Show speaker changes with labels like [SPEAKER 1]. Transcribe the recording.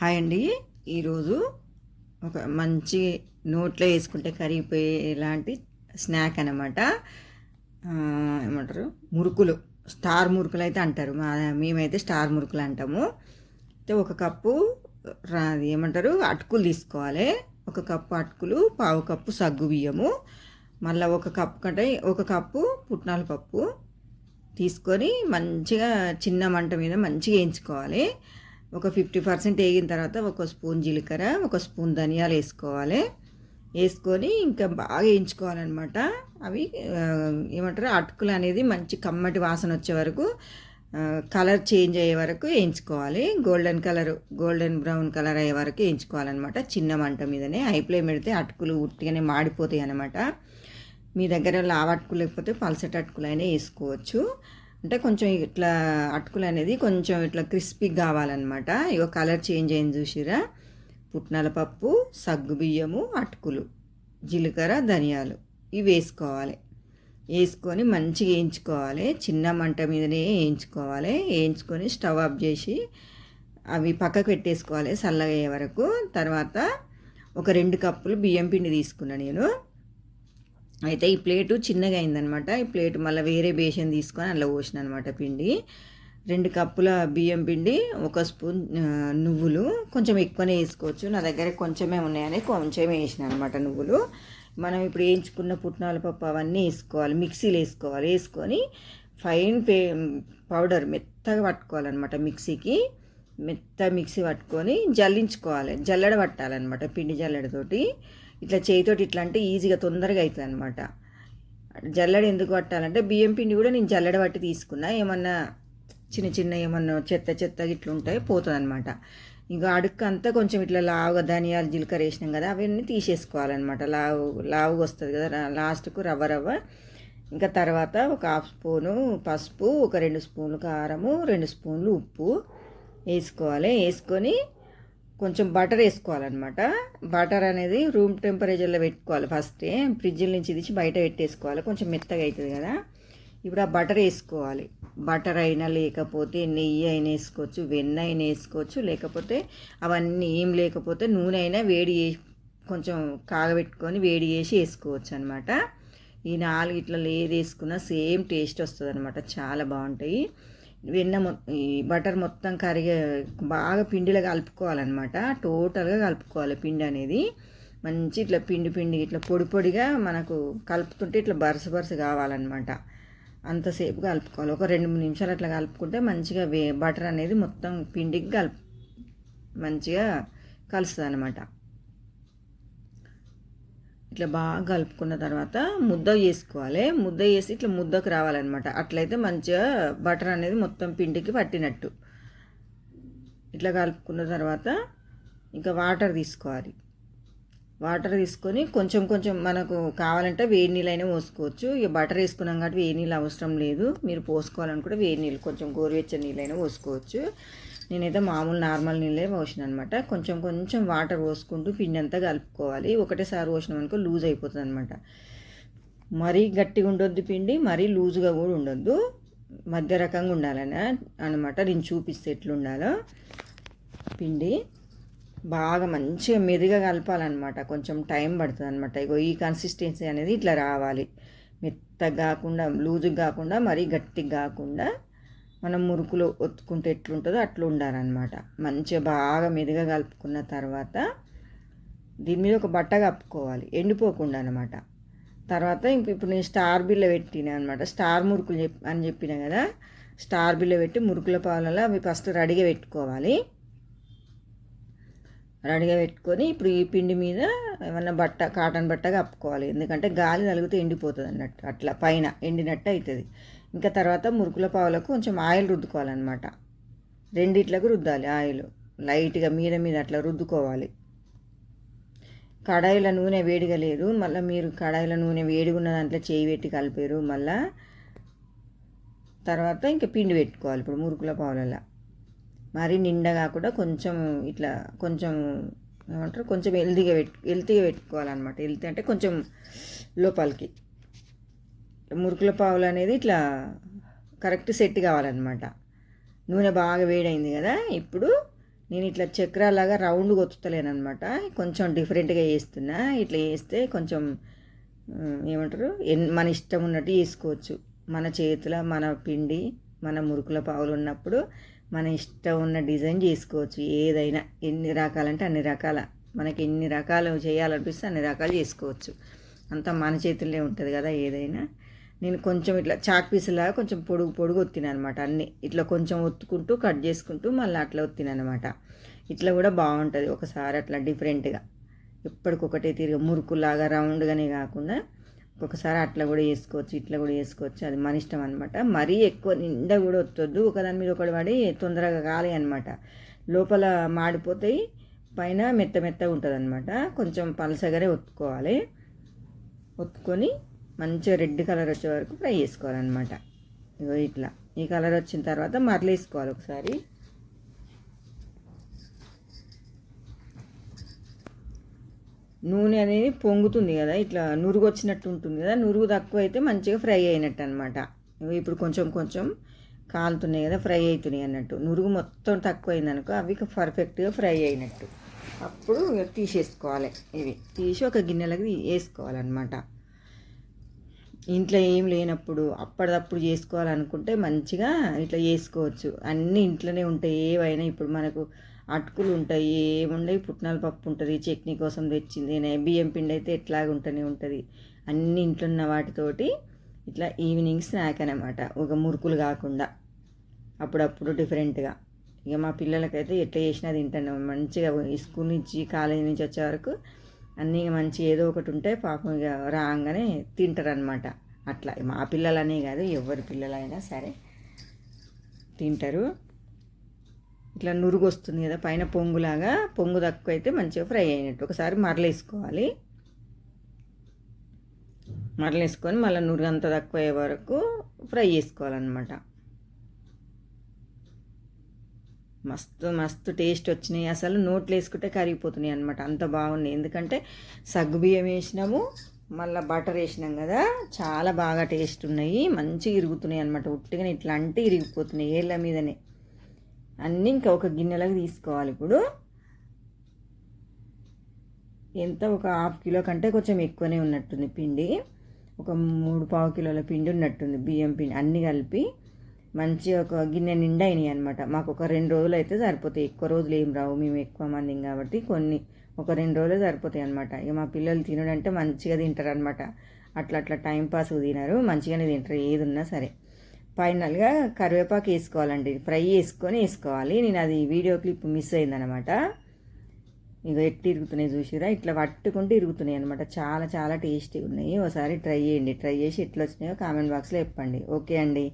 [SPEAKER 1] Hi అండి. ఈరోజు ఒక మంచి నోట్లో వేసుకుంటే కరిగిపోయే ఇలాంటి స్నాక్ అనమాట ఏమంటారు? మురుకులు. స్టార్ మురుకులు అయితే అంటారు. మా మేమైతే స్టార్ మురుకులు అంటాము. అయితే ఒక కప్పు రా- అది ఏమంటారు? అటుకులు తీసుకోవాలి. ఒక కప్పు అటుకులు పావు కప్పు సగ్గు బియ్యము. మళ్ళీ ఒక కప్పు కంటే ఒక కప్పు పుట్నాల పప్పు తీసుకొని మంచిగా చిన్న మంట మీద మంచిగా వేయించుకోవాలి. ఒక ఫిఫ్టీ పర్సెంట్ వేగిన తర్వాత ఒక స్పూన్ జీలకర్ర ఒక స్పూన్ ధనియాలు వేసుకోవాలి. వేసుకొని ఇంకా బాగా వేయించుకోవాలన్నమాట. అవి ఏమంటారు అటుకులు అనేది మంచి కమ్మటి వాసన వచ్చే వరకు కలర్ చేంజ్ అయ్యే వరకు వేయించుకోవాలి. Golden colour golden brown colour అయ్యే వరకు వేయించుకోవాలన్నమాట. చిన్న మంట మీదనే. హై ఫ్లేమ్ పెడితే అటుకులు ఉట్టిగానే మాడిపోతాయి అన్నమాట మీ దగ్గర లావ అటుకులు లేకపోతే పలసటి అటుకులు అయినా వేసుకోవచ్చు. అంటే కొంచెం ఇట్లా అటుకులు అనేది కొంచెం ఇట్లా క్రిస్పీ కావాలన్నమాట. ఇగో కలర్ చేంజ్ అయింది చూసిరా పుట్నాల పప్పు సగ్గు బియ్యము అటుకులు జీలకర్ర ధనియాలు ఇవి వేసుకోవాలి. వేసుకొని మంచిగా వేయించుకోవాలి. చిన్న మంట మీదనే వేయించుకోవాలి. వేయించుకొని స్టవ్ ఆఫ్ చేసి అవి పక్కకు పెట్టేసుకోవాలి చల్లగా అయ్యే వరకు. తర్వాత ఒక రెండు కప్పులు బియ్యం పిండి తీసుకున్నాను నేను. అయితే ఈ ప్లేటు చిన్నగా అయిందనమాట. ఈ ప్లేట్ మళ్ళీ వేరే బేషన్ తీసుకొని అందులో పోసిన అనమాట పిండి. రెండు కప్పుల బియ్యం పిండి ఒక స్పూన్ నువ్వులు. కొంచెం ఎక్కువనే వేసుకోవచ్చు. నా దగ్గర కొంచెమే ఉన్నాయని కొంచెమే వేసిన అనమాట నువ్వులు. మనం ఇప్పుడు వేయించుకున్న పుట్నాల పప్పు అవన్నీ వేసుకోవాలి. మిక్సీలో వేసుకోవాలి. వేసుకొని ఫైన్ పే పౌడర్ మెత్తగా పట్టుకోవాలన్నమాట మిక్సీకి. మెత్త మిక్సీ పట్టుకొని జల్లించుకోవాలి. జల్లెడ పట్టాలన్నమాట పిండి జల్లెడతోటి. ఇట్లా చేతితోటి ఇట్లా అంటే ఈజీగా తొందరగా అవుతుంది అనమాట జల్లెడ ఎందుకు పట్టాలంటే బియ్యం పిండి కూడా నేను జల్లెడ పట్టి తీసుకున్నా. ఏమన్నా చిన్న చిన్న ఏమన్నా చెత్త చెత్త ఇట్లా ఉంటాయి పోతుంది అనమాట ఇంకా అడుక్కు అంతా కొంచెం ఇట్లా లావుగా ధనియాలు జీలకర్ర వేసినాం కదా అవన్నీ తీసేసుకోవాలన్నమాట. లావు లావుగా వస్తుంది కదా లాస్ట్కు రవ్వ రవ్వ. ఇంకా తర్వాత ఒక హాఫ్ స్పూను పసుపు ఒక రెండు స్పూన్లు కారము రెండు స్పూన్లు ఉప్పు వేసుకోవాలి. వేసుకొని కొంచెం బటర్ వేసుకోవాలన్నమాట. బటర్ అనేది రూమ్ టెంపరేచర్లో పెట్టుకోవాలి ఫస్టే. ఫ్రిడ్జ్ నుంచి తీసి బయట పెట్టేసుకోవాలి. కొంచెం మెత్తగా అవుతుంది కదా. ఇప్పుడు ఆ బటర్ వేసుకోవాలి. బటర్ అయినా లేకపోతే నెయ్యి అయినా వేసుకోవచ్చు వెన్న అయినా వేసుకోవచ్చు. లేకపోతే అవన్నీ ఏం లేకపోతే నూనె అయినా వేడి చేసి కొంచెం కాగబెట్టుకొని వేడి చేసి వేసుకోవచ్చు అనమాట ఈ నాలుగు ఇట్లా ఏది వేసుకున్నా సేమ్ టేస్ట్ వస్తుంది అనమాట చాలా బాగుంటాయి. వెన్న ఈ బటర్ మొత్తం కరిగే బాగా పిండిలో కలుపుకోవాలన్నమాట. టోటల్గా కలుపుకోవాలి పిండి అనేది. మంచి ఇట్లా పిండి పిండి ఇట్లా పొడి పొడిగా మనకు కలుపుతుంటే ఇట్లా బరస బరస కావాలన్నమాట. అంతసేపు కలుపుకోవాలి. ఒక రెండు మూడు నిమిషాలు అట్లా కలుపుకుంటే మంచిగా వే బటర్ అనేది మొత్తం పిండికి కలుపు మంచిగా కలుస్తుంది అనమాట ఇట్లా బాగా కలుపుకున్న తర్వాత ముద్ద చేసుకోవాలి. ముద్ద చేసి ఇట్లా ముద్దకు రావాలన్నమాట. అట్లయితే మంచిగా బటర్ అనేది మొత్తం పిండికి పట్టినట్టు. ఇట్లా కలుపుకున్న తర్వాత ఇంకా వాటర్ తీసుకోవాలి. వాటర్ తీసుకొని కొంచెం కొంచెం మనకు కావాలంటే వేడి నీళ్ళైనా పోసుకోవచ్చు. ఇక బటర్ వేసుకున్నాం కాబట్టి వేడి నీళ్ళు అవసరం లేదు. మీరు పోసుకోవాలనుకుంటే వేడి నీళ్ళు కొంచెం గోరువెచ్చని నీళ్ళైనా పోసుకోవచ్చు. నేనైతే మామూలు నార్మల్ నీళ్ళే పోసిన అనమాట కొంచెం కొంచెం వాటర్ పోసుకుంటూ పిండి అంతా కలుపుకోవాలి. ఒకటేసారి పోసినాం అనుకో లూజ్ అయిపోతుంది అనమాట మరీ గట్టిగా ఉండొద్దు పిండి మరీ లూజుగా కూడా ఉండొద్దు. మధ్య రకంగా ఉండాలని అనమాట నేను చూపిస్తే ఎట్లుండాలో. పిండి బాగా మంచిగా మెదుగా కలపాలన్నమాట. కొంచెం టైం పడుతుంది అనమాట ఇగో ఈ కన్సిస్టెన్సీ అనేది ఇట్లా రావాలి. మెత్తగా కాకుండా లూజుగా కాకుండా మరీ గట్టిగా కాకుండా మనం మురుకులు ఒత్తుకుంటే ఎట్లుంటుందో అట్లా ఉండాలన్నమాట. మంచిగా బాగా మెదుగా కలుపుకున్న తర్వాత దీని మీద ఒక బట్ట కప్పుకోవాలి. ఎండిపోకుండా అనమాట తర్వాత ఇంక ఇప్పుడు నేను స్టార్ బిల్ల పెట్టిన అనమాట స్టార్ మురుకులు చెప్ అని చెప్పిన కదా స్టార్ బిల్ల పెట్టి మురుకుల పాలలో అవి ఫస్ట్ రెడీగా పెట్టుకోవాలి. రెడీగా పెట్టుకొని ఇప్పుడు ఈ పిండి మీద ఏమన్నా బట్ట కాటన్ బట్ట కప్పుకోవాలి. ఎందుకంటే గాలి తగిలితే ఎండిపోతుంది అన్నట్టు. అట్లా పైన ఎండినట్టు అవుతుంది ఇంకా తర్వాత మురుకుల పావులకు కొంచెం ఆయిల్ రుద్దుకోవాలన్నమాట. రెండిట్లకు రుద్దాలి ఆయిల్. లైట్గా మీద మీద అట్లా రుద్దుకోవాలి. కడాయిల నూనె వేడిగా లేదు. మళ్ళీ మీరు కడాయిల నూనె వేడిగా ఉన్న దాంట్లో చేయి పెట్టి కలిపారు. మళ్ళీ తర్వాత ఇంకా పిండి పెట్టుకోవాలి. ఇప్పుడు మురుకుల పావులలో. మరీ నిండా కాకుండా కొంచెం ఇట్లా కొంచెం ఏమంటారు? కొంచెం హెల్తీగా పెట్టు హెల్తీగా పెట్టుకోవాలన్నమాట. హెల్తీ అంటే కొంచెం లోపలికి. మురుకుల పావులు అనేది ఇట్లా కరెక్ట్ సెట్ కావాలన్నమాట. నూనె బాగా వేడైంది కదా ఇప్పుడు నేను ఇట్లా చక్రాలాగా రౌండ్ కొత్తలేనమాట అనమాట కొంచెం డిఫరెంట్గా వేస్తున్నా. ఇట్లా వేస్తే కొంచెం ఏమంటారు? ఎన్- మన ఇష్టం ఉన్నట్టు చేసుకోవచ్చు మన చేతుల మన పిండి మన మురుకుల పావులు ఉన్నప్పుడు మన ఇష్టం ఉన్న డిజైన్ చేసుకోవచ్చు. ఏదైనా ఎన్ని రకాలంటే అన్ని రకాల మనకి ఎన్ని రకాలు చేయాలనిపిస్తే అన్ని రకాలు చేసుకోవచ్చు. అంతా మన చేతుల్లో ఉంటుంది కదా ఏదైనా. నేను కొంచెం ఇట్లా చాక్ పీసులాగా కొంచెం పొడుగు పొడుగు ఒత్తిన అనమాట అన్ని. ఇట్లా కొంచెం ఒత్తుకుంటూ కట్ చేసుకుంటూ మళ్ళీ అట్లా ఒత్తిన అనమాట ఇట్లా కూడా బాగుంటుంది. ఒకసారి అట్లా డిఫరెంట్గా ఎప్పటికొకటే తిరిగి మురుకులాగా రౌండ్గానే కాకుండా ఒక్కొక్కసారి అట్లా కూడా వేసుకోవచ్చు ఇట్లా కూడా వేసుకోవచ్చు అది మన ఇష్టం అనమాట మరీ ఎక్కువ నిండా కూడా వత్తొద్దు ఒకదాని మీద ఒకటి పడి తొందరగా కాలి అనమాట లోపల మాడిపోతాయి పైన మెత్త మెత్తగా ఉంటుంది అనమాట కొంచెం పలసగానే ఒత్తుకోవాలి. ఒత్తుకొని మంచిగా రెడ్ కలర్ వచ్చే వరకు ఫ్రై చేసుకోవాలన్నమాట. ఇగో ఇట్లా. ఈ కలర్ వచ్చిన తర్వాత మరలేసుకోవాలి ఒకసారి. నూనె అనేది పొంగుతుంది కదా ఇట్లా నురుగు వచ్చినట్టు ఉంటుంది కదా నురుగు తక్కువ అయితే మంచిగా ఫ్రై అయినట్టు అనమాట ఇప్పుడు కొంచెం కొంచెం కాలుతున్నాయి కదా ఫ్రై అవుతున్నాయి అన్నట్టు. నురుగు మొత్తం తక్కువ అయిందనుకో అవి పర్ఫెక్ట్గా ఫ్రై అయినట్టు. అప్పుడు తీసేసుకోవాలి ఇవి. తీసి ఒక గిన్నెలకు వేసుకోవాలన్నమాట. ఇంట్లో ఏం లేనప్పుడు అప్పటిదప్పుడు చేసుకోవాలనుకుంటే మంచిగా ఇట్లా చేసుకోవచ్చు అన్నీ ఇంట్లోనే ఉంటాయి ఏవైనా ఇప్పుడు మనకు అటుకులు ఉంటాయి ఏముండయి పుట్నాల పప్పు ఉంటుంది చట్నీ కోసం తెచ్చింది బియ్యం పిండి అయితే ఎట్లాగ ఉంటూనే ఉంటుంది. అన్ని ఇంట్లో ఉన్న వాటితోటి ఇట్లా ఈవినింగ్ స్నాక్ అనమాట ఒక మురుకులు కాకుండా. అప్పుడప్పుడు డిఫరెంట్గా. ఇక మా పిల్లలకైతే ఎట్లా చేసినా తింటాను. మంచిగా స్కూల్ నుంచి కాలేజీ నుంచి వచ్చే వరకు అన్నీ మంచి ఏదో ఒకటి ఉంటే పాపం ఇక రాగానే తింటారనమాట అట్లా మా పిల్లలనే కాదు ఎవరి పిల్లలైనా సరే తింటారు. ఇట్లా నురుగు వస్తుంది కదా పైన పొంగులాగా పొంగు తక్కువ అయితే మంచిగా ఫ్రై అయినట్టు. ఒకసారి మరలేసుకోవాలి. మరలేసుకొని మళ్ళీ నురుగు అంత తక్కువ అయ్యే వరకు ఫ్రై చేసుకోవాలన్నమాట. మస్తు మస్తు టేస్ట్ వచ్చినాయి. అసలు నోట్లు వేసుకుంటే కరిగిపోతున్నాయి అనమాట అంత బాగున్నాయి. ఎందుకంటే సగ్గుబియ్యం వేసినాము మళ్ళీ బటర్ వేసినాం కదా చాలా బాగా టేస్ట్ ఉన్నాయి. మంచిగా ఇరుగుతున్నాయి అనమాట ఉట్టిగానే ఇట్లా అంటే ఇరిగిపోతున్నాయి ఏళ్ళ మీదనే. అన్నీ ఇంకా ఒక గిన్నెలకు తీసుకోవాలి. ఇప్పుడు ఎంత? ఒక హాఫ్ కిలో కంటే కొంచెం ఎక్కువనే ఉన్నట్టుంది పిండి. ఒక మూడు పావు కిలోల పిండి ఉన్నట్టుంది బియ్యం పిండి అన్నీ కలిపి. మంచి ఒక గిన్నె నిండా అయినాయి అనమాట మాకు ఒక రెండు రోజులు అయితే సరిపోతాయి. ఎక్కువ రోజులు ఏం రావు. మేము ఎక్కువ మంది కాబట్టి కొన్ని ఒక రెండు రోజులు సరిపోతాయి అనమాట ఇక మా పిల్లలు తినడంటే మంచిగా తింటారు అనమాట అట్లా అట్లా టైం పాస్ తినరు. మంచిగానే తింటారు. ఏది ఉన్నా సరే. ఫైనల్గా కరివేపాకు వేసుకోవాలండి. ఫ్రై చేసుకొని వేసుకోవాలి. నేను అది వీడియో క్లిప్ మిస్ అయిందనమాట ఇక ఎట్టి ఇరుగుతున్నాయి చూసిరా ఇట్లా పట్టుకుంటూ ఇరుగుతున్నాయి అనమాట చాలా చాలా టేస్టీగా ఉన్నాయి. ఒకసారి ట్రై చేయండి. ట్రై చేసి ఎట్లా వచ్చినాయో కామెంట్ బాక్స్లో చెప్పండి. ఓకే అండి.